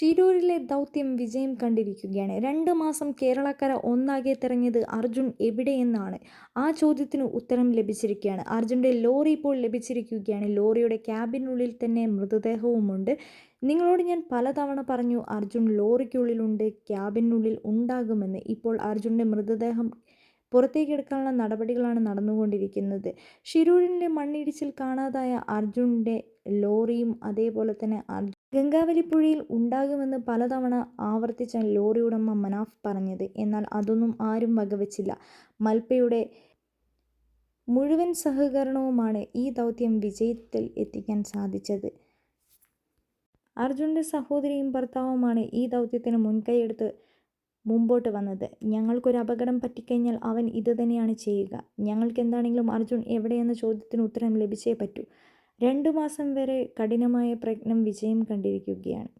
ഷിരൂരിലെ ദൗത്യം വിജയം കണ്ടിരിക്കുകയാണ്. രണ്ട് മാസം കേരളക്കര ഒന്നാകെ തിരഞ്ഞത് അർജുൻ എവിടെയെന്നാണ് ആ ചോദ്യത്തിന് ഉത്തരം ലഭിച്ചിരിക്കുകയാണ്. അർജുന്റെ ലോറി ഇപ്പോൾ ലഭിച്ചിരിക്കുകയാണ്. ലോറിയുടെ ക്യാബിനുള്ളിൽ തന്നെ മൃതദേഹവുമുണ്ട്. നിങ്ങളോട് ഞാൻ പലതവണ പറഞ്ഞു അർജുൻ ലോറിക്കുള്ളിലുണ്ട് ക്യാബിനുള്ളിൽ ഉണ്ടാകുമെന്ന്. ഇപ്പോൾ അർജുന്റെ മൃതദേഹം പുറത്തേക്ക് എടുക്കാനുള്ള നടപടികളാണ് നടന്നുകൊണ്ടിരിക്കുന്നത്. ഷിരൂരിന്റെ മണ്ണിടിച്ചിൽ കാണാതായ അർജുന്റെ ലോറിയും അതേപോലെ തന്നെ അർജുൻ ഗംഗാവലി ഉണ്ടാകുമെന്ന് പലതവണ ആവർത്തിച്ച ലോറി ഉടമ മനാഫ് പറഞ്ഞത്. എന്നാൽ അതൊന്നും ആരും വകവച്ചില്ല. മൽപ്പയുടെ മുഴുവൻ സഹകരണവുമാണ് ഈ ദൗത്യം വിജയത്തിൽ എത്തിക്കാൻ സാധിച്ചത്. അർജുന്റെ സഹോദരിയും ഭർത്താവുമാണ് ഈ ദൗത്യത്തിന് മുൻകൈയെടുത്ത് മുമ്പോട്ട് വന്നത്. ഞങ്ങൾക്കൊരു അപകടം പറ്റിക്കഴിഞ്ഞാൽ അവൻ ഇതുതന്നെയാണ് ചെയ്യുക. ഞങ്ങൾക്ക് എന്താണെങ്കിലും അർജുൻ എവിടെയെന്ന ചോദ്യത്തിന് ഉത്തരം ലഭിച്ചേ പറ്റൂ. രണ്ടു മാസം വരെ കഠിനമായ പ്രയത്നം വിജയം കണ്ടിരിക്കുകയാണ്.